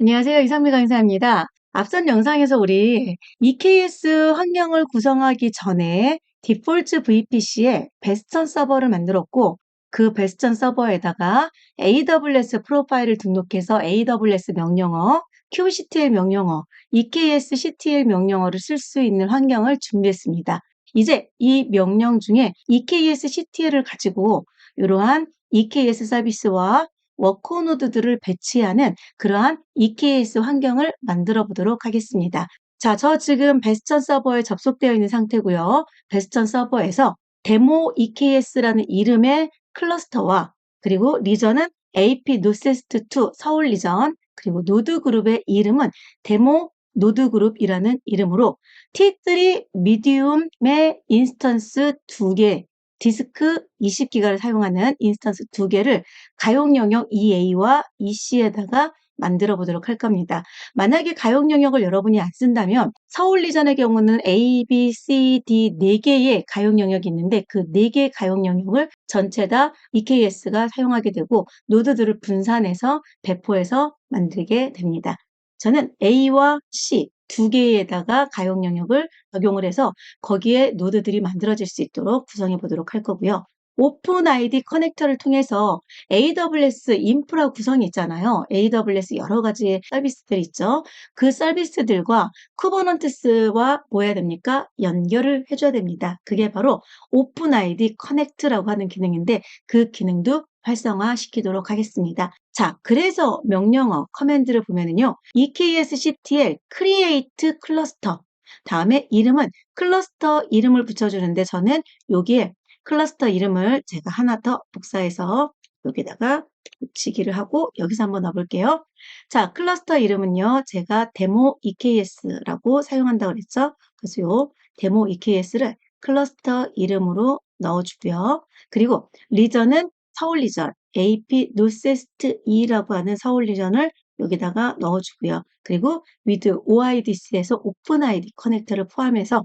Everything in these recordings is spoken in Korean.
안녕하세요. 이상미 강사입니다. 앞선 영상에서 우리 EKS 환경을 구성하기 전에 디폴트 VPC에 베스천 서버를 만들었고 그 베스천 서버에다가 AWS 프로파일을 등록해서 AWS 명령어, QCTL 명령어, EKS CTL 명령어를 쓸 수 있는 환경을 준비했습니다. 이제 이 명령 중에 EKS CTL을 가지고 이러한 EKS 서비스와 워커 노드들을 배치하는 그러한 EKS 환경을 만들어 보도록 하겠습니다. 자, 저 지금 베스천 서버에 접속되어 있는 상태고요. 베스천 서버에서 데모 EKS라는 이름의 클러스터와 그리고 리전은 AP 노세스트 2 서울 리전 그리고 노드 그룹의 이름은 데모 노드 그룹이라는 이름으로 T3 미디움의 인스턴스 두 개, 디스크 20기가를 사용하는 인스턴스 두 개를 가용 영역 EA와 EC에다가 만들어 보도록 할 겁니다. 만약에 가용 영역을 여러분이 안 쓴다면 서울 리전의 경우는 A, B, C, D 4개의 가용 영역이 있는데 그 4개의 가용 영역을 전체 다 EKS가 사용하게 되고 노드들을 분산해서 배포해서 만들게 됩니다. 저는 A와 C 두 개에다가 가용 영역을 적용을 해서 거기에 노드들이 만들어질 수 있도록 구성해 보도록 할 거고요. 오픈 아이디 커넥터를 통해서 AWS 인프라 구성이 있잖아요. AWS 여러 가지 서비스들 있죠. 그 서비스들과 쿠버넌트스와 뭐 해야 됩니까? 연결을 해줘야 됩니다. 그게 바로 오픈 아이디 커넥트라고 하는 기능인데 그 기능도 활성화시키도록 하겠습니다. 자, 그래서 명령어 커맨드를 보면은요. EKSCTL create cluster 다음에 이름은 클러스터 이름을 붙여주는데 저는 여기에 클러스터 이름을 제가 하나 더 복사해서 여기다가 붙이기를 하고 여기서 한번 넣어볼게요. 자, 클러스터 이름은요. 제가 데모 EKS라고 사용한다고 그랬죠. 그래서 요 데모 EKS를 클러스터 이름으로 넣어주고요. 그리고 리전은 서울 리전, AP 노세스트 2라고 하는 서울 리전을 여기다가 넣어주고요. 그리고 with OIDC에서 아이디 커넥터를 포함해서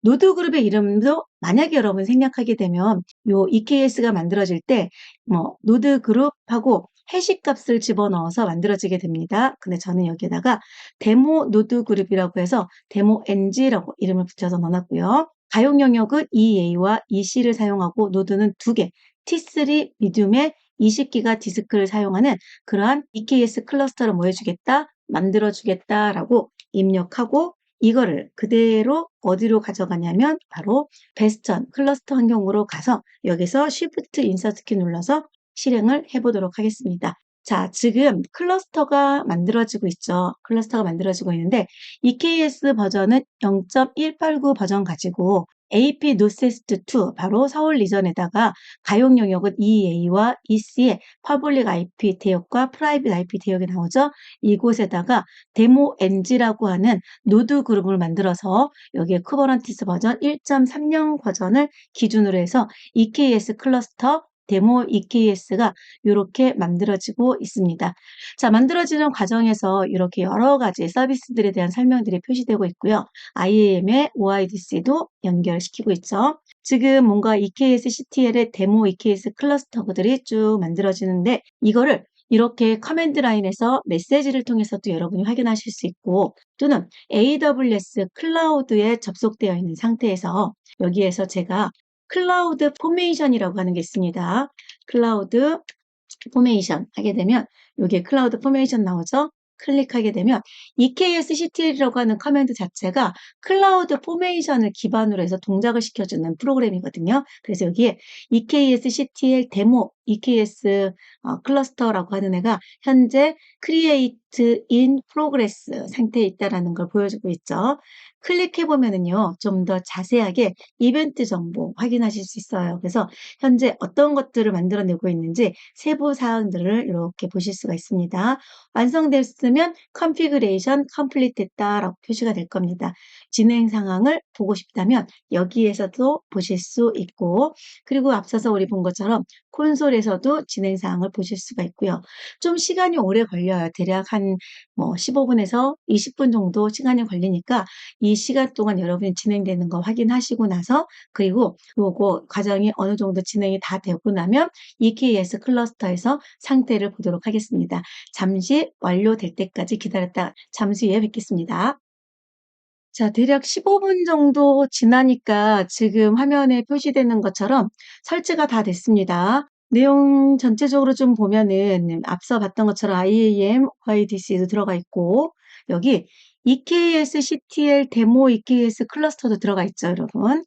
노드 그룹의 이름도 만약에 여러분 생략하게 되면 요 EKS가 만들어질 때 뭐 노드 그룹하고 해시 값을 집어넣어서 만들어지게 됩니다. 근데 저는 여기에다가 데모 노드 그룹이라고 해서 데모 NG라고 이름을 붙여서 넣어놨고요. 가용 영역은 EA와 EC를 사용하고 노드는 두 개, T3 미디움의 20기가 디스크를 사용하는 그러한 EKS 클러스터를 뭐 해주겠다? 만들어주겠다라고 입력하고 이거를 그대로 어디로 가져가냐면 바로 베스턴 클러스터 환경으로 가서 여기서 Shift 인서트 키 눌러서 실행을 해보도록 하겠습니다. 자, 지금 클러스터가 만들어지고 있죠. 클러스터가 만들어지고 있는데 EKS 버전은 0.189 버전 가지고 AP 노세스트 2 바로 서울 리전에다가 가용 영역은 EA와 EC의 퍼블릭 IP 대역과 프라이빗 IP 대역이 나오죠. 이곳에다가 데모 NG라고 하는 노드 그룹을 만들어서 여기에 쿠버넌티스 버전 1.30 버전을 기준으로 해서 EKS 클러스터 데모 EKS가 이렇게 만들어지고 있습니다. 자, 만들어지는 과정에서 이렇게 여러 가지 서비스들에 대한 설명들이 표시되고 있고요. IAM의 OIDC도 연결시키고 있죠. 지금 뭔가 EKS CTL의 데모 EKS 클러스터들이 쭉 만들어지는데 이거를 이렇게 커맨드 라인에서 메시지를 통해서도 여러분이 확인하실 수 있고 또는 AWS 클라우드에 접속되어 있는 상태에서 여기에서 제가 클라우드 포메이션이라고 하는 게 있습니다. 클라우드 포메이션 하게 되면 여기에 클라우드 포메이션 나오죠? 클릭하게 되면 EKS CTL이라고 하는 커맨드 자체가 클라우드 포메이션을 기반으로 해서 동작을 시켜주는 프로그램이거든요. 그래서 여기에 EKS CTL 데모 EKS 어, 클러스터라고 하는 애가 현재 Create in Progress 상태에 있다는 걸 보여주고 있죠. 클릭해 보면은요, 좀 더 자세하게 이벤트 정보 확인하실 수 있어요. 그래서 현재 어떤 것들을 만들어내고 있는지 세부 사항들을 이렇게 보실 수가 있습니다. 완성됐으면 configuration complete 했다라고 표시가 될 겁니다. 진행 상황을 보고 싶다면 여기에서도 보실 수 있고, 그리고 앞서서 우리 본 것처럼 콘솔에서도 진행 사항을 보실 수가 있고요. 좀 시간이 오래 걸려요. 대략 한뭐 15분에서 20분 정도 시간이 걸리니까 이 시간 동안 여러분이 진행되는 거 확인하시고 나서 그리고 요거 과정이 어느 정도 진행이 다 되고 나면 EKS 클러스터에서 상태를 보도록 하겠습니다. 잠시 완료될 때까지 기다렸다 잠시 후에 뵙겠습니다. 자, 대략 15분 정도 지나니까 지금 화면에 표시되는 것처럼 설치가 다 됐습니다. 내용 전체적으로 좀 보면은 앞서 봤던 것처럼 IAM, YDC도 들어가 있고 여기 EKS CTL 데모 EKS 클러스터도 들어가 있죠, 여러분.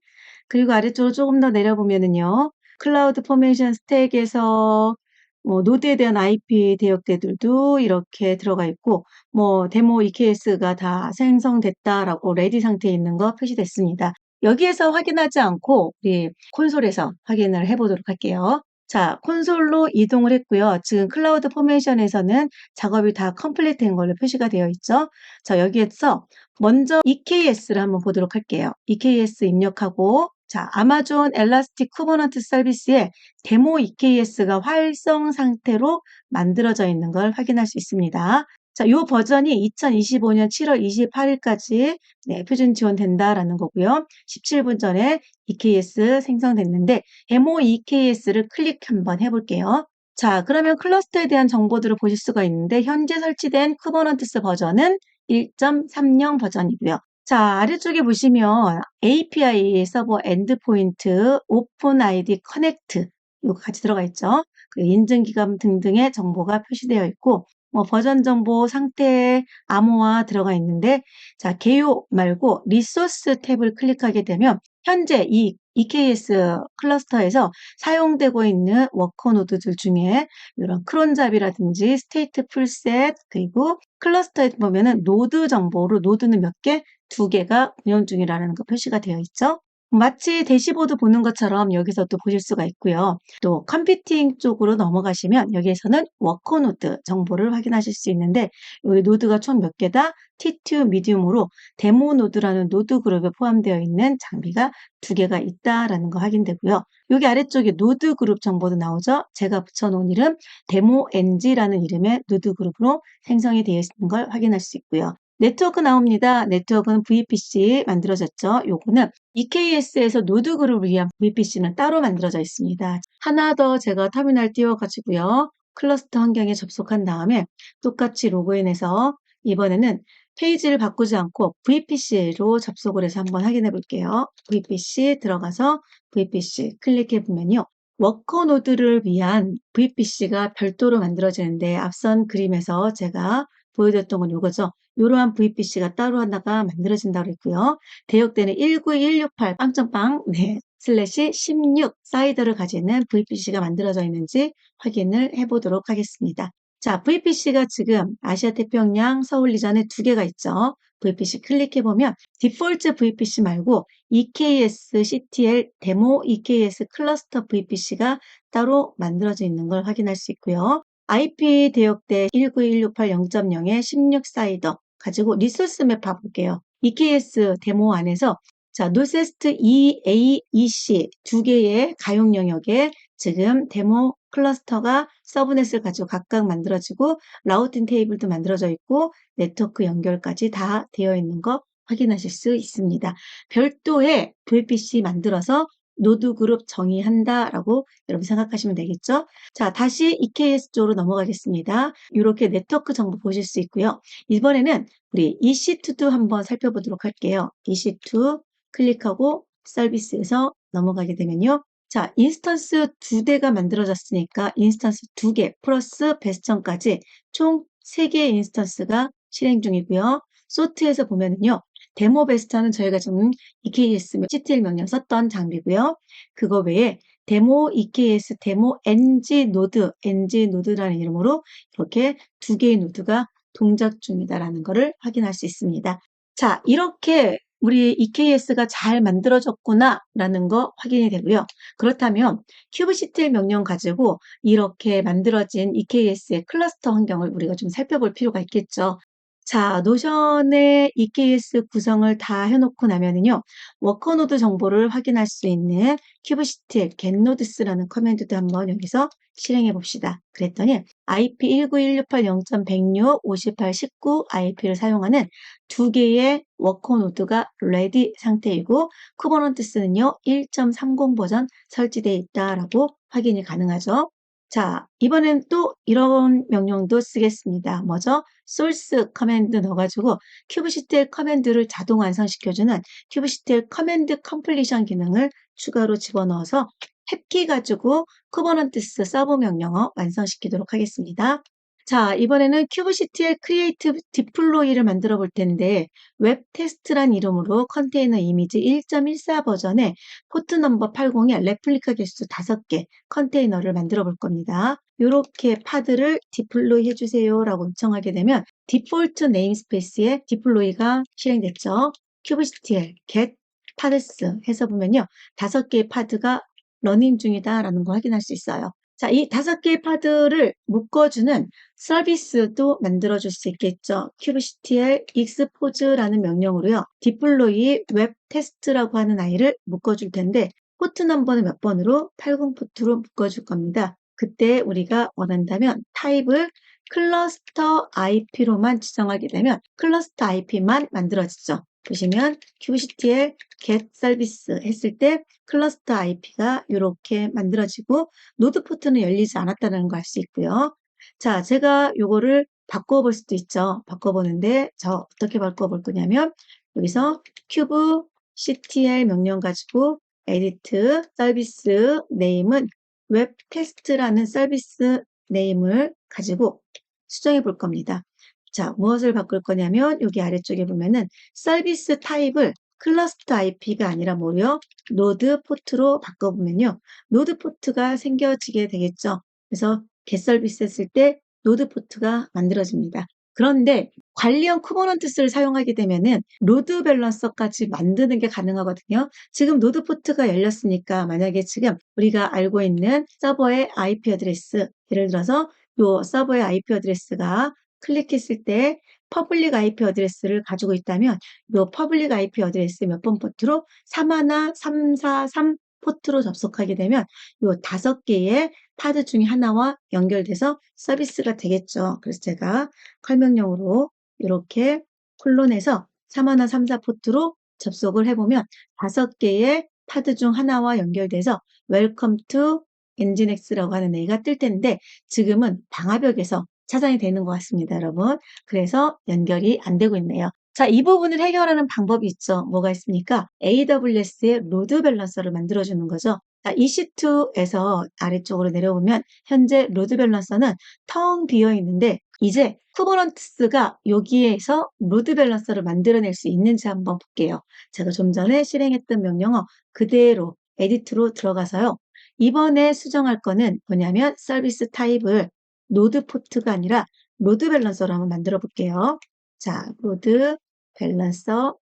그리고 아래쪽으로 조금 더 내려보면은요. 클라우드 포메이션 스택에서 뭐 노드에 대한 IP 대역대들도 이렇게 들어가 있고 뭐 데모 EKS가 다 생성됐다라고 레디 상태에 있는 거 표시됐습니다. 여기에서 확인하지 않고 우리 콘솔에서 확인을 해보도록 할게요. 자, 콘솔로 이동을 했고요. 지금 클라우드 포메이션에서는 작업이 다 컴플리트 된 걸로 표시가 되어 있죠. 자, 여기에서 먼저 EKS를 한번 보도록 할게요. EKS 입력하고 자, 아마존 엘라스틱 쿠버넌트 서비스에 데모 EKS가 활성 상태로 만들어져 있는 걸 확인할 수 있습니다. 자, 이 버전이 2025년 7월 28일까지 네, 표준 지원된다라는 거고요. 17분 전에 EKS 생성됐는데 데모 EKS를 클릭 한번 해볼게요. 자, 그러면 클러스터에 대한 정보들을 보실 수가 있는데 현재 설치된 쿠버넌티스 버전은 1.30 버전이고요. 자, 아래쪽에 보시면 API 서버 엔드포인트, 오픈 아이디 커넥트 이거 같이 들어가 있죠. 그 인증 기간 등등의 정보가 표시되어 있고 뭐 버전 정보, 상태, 암호화 들어가 있는데 자, 개요 말고 리소스 탭을 클릭하게 되면 현재 이 EKS 클러스터에서 사용되고 있는 워커 노드들 중에 이런 크론잡이라든지 스테이트 풀셋 그리고 클러스터에 보면은 노드 정보로 노드는 몇 개? 두 개가 운영 중이라는 거 표시가 되어 있죠. 마치 대시보드 보는 것처럼 여기서 또 보실 수가 있고요. 또 컴퓨팅 쪽으로 넘어가시면 여기에서는 워커 노드 정보를 확인하실 수 있는데 여기 노드가 총 몇 개다? T2 미디움으로 데모 노드라는 노드 그룹에 포함되어 있는 장비가 두 개가 있다라는 거 확인되고요. 여기 아래쪽에 노드 그룹 정보도 나오죠. 제가 붙여놓은 이름 데모 NG라는 이름의 노드 그룹으로 생성이 되어 있는 걸 확인할 수 있고요. 네트워크 나옵니다. 네트워크는 VPC 만들어졌죠. 요거는 EKS에서 노드 그룹을 위한 VPC는 따로 만들어져 있습니다. 하나 더 제가 터미널 띄워가지고요. 클러스터 환경에 접속한 다음에 똑같이 로그인해서 이번에는 페이지를 바꾸지 않고 VPC로 접속을 해서 한번 확인해 볼게요. VPC 들어가서 VPC 클릭해 보면요. 워커 노드를 위한 VPC가 별도로 만들어지는데 앞선 그림에서 제가 보여드렸던 건 이거죠. 이러한 VPC가 따로 하나가 만들어진다고 했고요. 대역대는 19168 빵점빵 네, 슬래시 16 사이더를 가지는 VPC가 만들어져 있는지 확인을 해보도록 하겠습니다. 자, VPC가 지금 아시아 태평양 서울 리전에 두 개가 있죠. VPC 클릭해보면 디폴트 VPC 말고 EKS CTL 데모 EKS 클러스터 VPC가 따로 만들어져 있는 걸 확인할 수 있고요. IP 대역대 19168.0.0의 16 사이더 가지고 리소스 맵 봐볼게요. EKS 데모 안에서 자, 노세스트 EA, EC 두 개의 가용 영역에 지금 데모 클러스터가 서브넷을 가지고 각각 만들어지고 라우팅 테이블도 만들어져 있고 네트워크 연결까지 다 되어 있는 거 확인하실 수 있습니다. 별도의 VPC 만들어서 노드 그룹 정의한다라고 여러분 생각하시면 되겠죠? 자, 다시 EKS 쪽으로 넘어가겠습니다. 이렇게 네트워크 정보 보실 수 있고요. 이번에는 우리 EC2도 한번 살펴보도록 할게요. EC2 클릭하고 서비스에서 넘어가게 되면요. 자, 인스턴스 두 대가 만들어졌으니까 인스턴스 두 개 플러스 베스천까지 총 세 개의 인스턴스가 실행 중이고요. 소트에서 보면은요. 데모 베스터는 저희가 지금 EKS CTL 명령 썼던 장비고요. 그거 외에 데모 EKS 데모 NG 노드, NG 노드라는 이름으로 이렇게 두 개의 노드가 동작 중이다라는 것을 확인할 수 있습니다. 자, 이렇게 우리 EKS가 잘 만들어졌구나라는 거 확인이 되고요. 그렇다면 큐브CTL 명령 가지고 이렇게 만들어진 EKS의 클러스터 환경을 우리가 좀 살펴볼 필요가 있겠죠. 자, 노션의 EKS 구성을 다 해놓고 나면은요, 워커노드 정보를 확인할 수 있는 큐브CTL getNodes라는 커맨드도 한번 여기서 실행해 봅시다. 그랬더니 IP 19168.0.106.58.19 IP를 사용하는 두 개의 워커노드가 레디 상태이고 쿠버넌티스는요 1.30 버전 설치되어 있다라고 확인이 가능하죠. 자, 이번엔 또 이런 명령도 쓰겠습니다. 뭐죠? source 커맨드 넣어가지고 큐브시텔 커맨드를 자동 완성시켜주는 큐브시텔 커맨드 컴플리션 기능을 추가로 집어넣어서 탭키 가지고 쿠버넌티스 서브 명령어 완성시키도록 하겠습니다. 자, 이번에는 큐브CTL 크리에이티브 디플로이를 만들어 볼 텐데 웹 테스트란 이름으로 컨테이너 이미지 1.14 버전의 포트 넘버 80의 레플리카 개수 5개 컨테이너를 만들어 볼 겁니다. 이렇게 파드를 디플로이 해주세요 라고 요청하게 되면 디폴트 네임스페이스에 디플로이가 실행됐죠. 큐브CTL get 파드스 해서 보면요. 다섯 개의 파드가 러닝 중이다 라는 걸 확인할 수 있어요. 자, 이 다섯 개의 파드를 묶어주는 서비스도 만들어줄 수 있겠죠. 큐브CTL expose,라는 명령으로요. 디플로이 웹 테스트라고 하는 아이를 묶어줄 텐데 포트 넘버는 몇 번으로 80 포트로 묶어줄 겁니다. 그때 우리가 원한다면 타입을 클러스터 IP로만 지정하게 되면 클러스터 IP만 만들어지죠. 보시면 큐브CTL get 서비스 했을 때 클러스터 IP가 이렇게 만들어지고 노드 포트는 열리지 않았다는 걸알수 있고요. 자, 제가 요거를 바꿔볼 수도 있죠. 바꿔보는데 저 어떻게 바꿔볼 거냐면 여기서 큐브 CTL 명령 가지고 edit 서비스 네임은 웹 테스트라는 서비스 네임을 가지고 수정해 볼 겁니다. 자, 무엇을 바꿀 거냐면 여기 아래쪽에 보면은 서비스 타입을 클러스터 IP가 아니라 뭐요? 노드 포트로 바꿔보면요. 노드 포트가 생겨지게 되겠죠. 그래서 겟 서비스 했을 때 노드 포트가 만들어집니다. 그런데 관리형 쿠버넌트스를 사용하게 되면은 로드 밸런서까지 만드는 게 가능하거든요. 지금 노드 포트가 열렸으니까 만약에 지금 우리가 알고 있는 서버의 IP 어드레스 예를 들어서 요 서버의 IP 어드레스가 클릭했을 때 퍼블릭 IP 어드레스를 가지고 있다면 이 퍼블릭 IP 어드레스 몇 번 포트로 31, 343 포트로 접속하게 되면 이 다섯 개의 파드 중에 하나와 연결돼서 서비스가 되겠죠. 그래서 제가 컬명령으로 이렇게 콜론해서 31, 34 포트로 접속을 해보면 다섯 개의 파드 중 하나와 연결돼서 Welcome to 엔진엑스라고 하는 애가 뜰 텐데 지금은 방화벽에서 차단이 되는 것 같습니다, 여러분. 그래서 연결이 안 되고 있네요. 자, 이 부분을 해결하는 방법이 있죠. 뭐가 있습니까? AWS의 로드 밸런서를 만들어주는 거죠. 자, EC2에서 아래쪽으로 내려보면 현재 로드 밸런서는 텅 비어 있는데 이제 쿠버넌트스가 여기에서 로드 밸런서를 만들어낼 수 있는지 한번 볼게요. 제가 좀 전에 실행했던 명령어 그대로 에디트로 들어가서요. 이번에 수정할 거는 뭐냐면 서비스 타입을 노드 포트가 아니라 로드 밸런서로 한번 만들어 볼게요. 자, 로드 밸런서로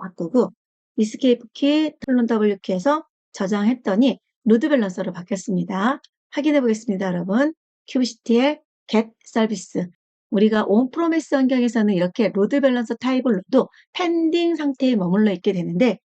바꾸고 이스케이프 키, 툴론 W 키에서 저장했더니 로드 밸런서로 바뀌었습니다. 확인해 보겠습니다, 여러분. 큐브CTL get 서비스. 우리가 온 프로메스 환경에서는 이렇게 로드 밸런서 타입을 넣어도 펜딩 상태에 머물러 있게 되는데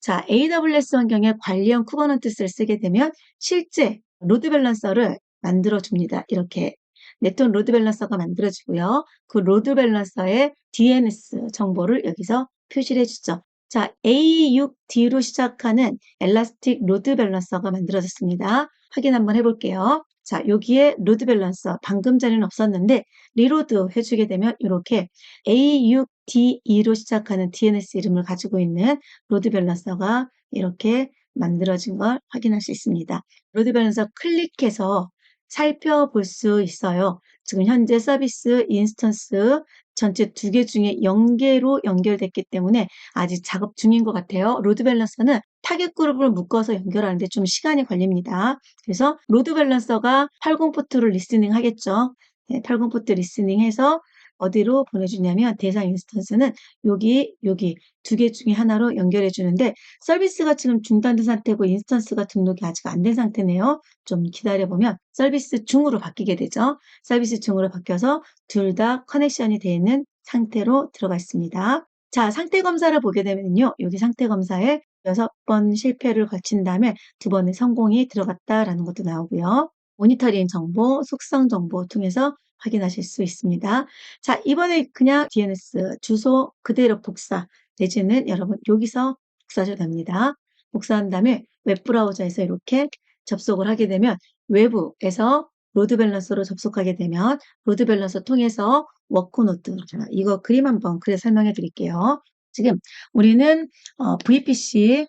자, AWS 환경에 관리형 쿠버넌트스를 쓰게 되면 실제 로드 밸런서를 만들어 줍니다. 이렇게 네트워크 로드 밸런서가 만들어지고요. 그 로드 밸런서의 DNS 정보를 여기서 표시를 해주죠. 자, A6D로 시작하는 엘라스틱 로드 밸런서가 만들어졌습니다. 확인 한번 해볼게요. 자, 여기에 로드 밸런서 방금 전에는 없었는데 리로드 해주게 되면 이렇게 A6D2로 시작하는 DNS 이름을 가지고 있는 로드 밸런서가 이렇게 만들어진 걸 확인할 수 있습니다. 로드 밸런서 클릭해서 살펴볼 수 있어요. 지금 현재 서비스 인스턴스 전체 두 개 중에 0개로 연결됐기 때문에 아직 작업 중인 것 같아요. 로드 밸런서는 타겟 그룹을 묶어서 연결하는데 좀 시간이 걸립니다. 그래서 로드 밸런서가 80 포트를 리스닝 하겠죠. 네, 80 포트 리스닝 해서 어디로 보내주냐면 대상 인스턴스는 여기 여기 두 개 중에 하나로 연결해 주는데 서비스가 지금 중단된 상태고 인스턴스가 등록이 아직 안 된 상태네요. 좀 기다려 보면 서비스 중으로 바뀌게 되죠. 서비스 중으로 바뀌어서 둘 다 커넥션이 되어 있는 상태로 들어가 있습니다. 자, 상태 검사를 보게 되면요. 여기 상태 검사에 6번 실패를 거친 다음에 두 번의 성공이 들어갔다라는 것도 나오고요. 모니터링 정보, 속성 정보 통해서 확인하실 수 있습니다. 자, 이번에 그냥 DNS 주소 그대로 복사 내지는 여러분 여기서 복사하셔도 됩니다. 복사한 다음에 웹브라우저에서 이렇게 접속을 하게 되면 외부에서 로드 밸런서로 접속하게 되면 로드 밸런서 통해서 워크노트 자, 이거 그림 한번 그래 설명해 드릴게요. 지금 우리는 어, VPC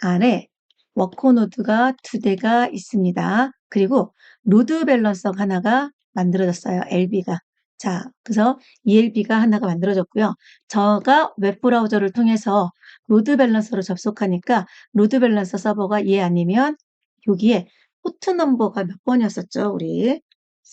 안에 워크노드가 두 대가 있습니다. 그리고 로드 밸런서가 하나가 만들어졌어요. LB가. 자, 그래서 ELB가 하나가 만들어졌고요. 저가 웹브라우저를 통해서 로드 밸런서로 접속하니까 로드 밸런서 서버가 얘 아니면 여기에 포트 넘버가 몇 번이었었죠, 우리?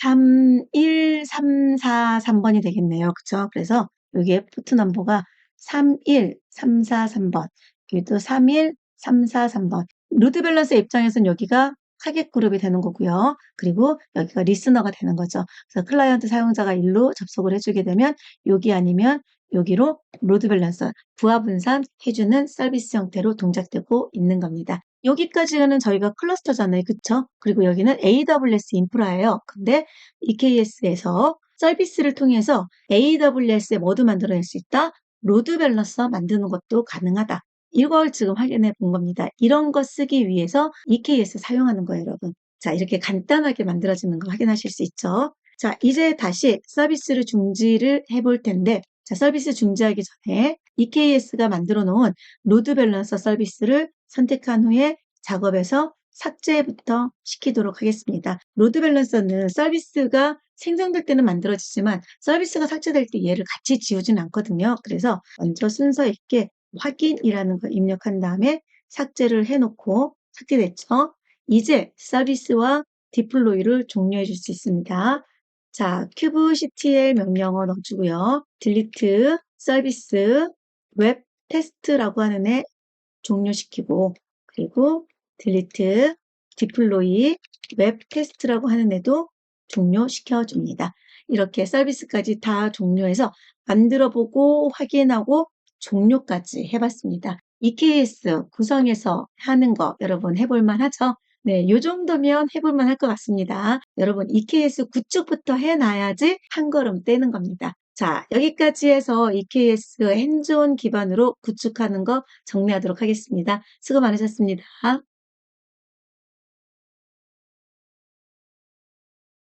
31343번이 되겠네요. 그쵸? 그래서 여기에 포트 넘버가 31343번. 여기도 31343번. 로드 밸런서 입장에서는 여기가 타겟 그룹이 되는 거고요. 그리고 여기가 리스너가 되는 거죠. 그래서 클라이언트 사용자가 일로 접속을 해주게 되면 여기 아니면 여기로 로드 밸런서 부하 분산 해주는 서비스 형태로 동작되고 있는 겁니다. 여기까지는 저희가 클러스터잖아요. 그쵸? 그리고 여기는 AWS 인프라예요. 근데 EKS에서 서비스를 통해서 AWS에 뭐도 만들어낼 수 있다? 로드 밸런서 만드는 것도 가능하다. 이걸 지금 확인해 본 겁니다. 이런 거 쓰기 위해서 EKS 사용하는 거예요, 여러분. 자, 이렇게 간단하게 만들어지는 거 확인하실 수 있죠. 자, 이제 다시 서비스를 중지를 해볼 텐데, 자, 서비스 중지하기 전에 EKS가 만들어 놓은 로드 밸런서 서비스를 선택한 후에 작업에서 삭제부터 시키도록 하겠습니다. 로드 밸런서는 서비스가 생성될 때는 만들어지지만 서비스가 삭제될 때 얘를 같이 지우진 않거든요. 그래서 먼저 순서 있게 확인이라는 걸 입력한 다음에 삭제를 해놓고 삭제됐죠. 이제 서비스와 디플로이를 종료해 줄 수 있습니다. 자, kubectl 명령어 넣어주고요. delete 서비스 웹 테스트라고 하는 애 종료시키고 그리고 delete deploy 웹 테스트라고 하는 애도 종료시켜 줍니다. 이렇게 서비스까지 다 종료해서 만들어 보고 확인하고 종료까지 해봤습니다. EKS 구성해서 하는 거 여러분 해볼만 하죠? 네, 요 정도면 해볼만 할 것 같습니다. 여러분 EKS 구축부터 해놔야지 한 걸음 떼는 겁니다. 자, 여기까지 해서 EKS 핸즈온 기반으로 구축하는 거 정리하도록 하겠습니다. 수고 많으셨습니다.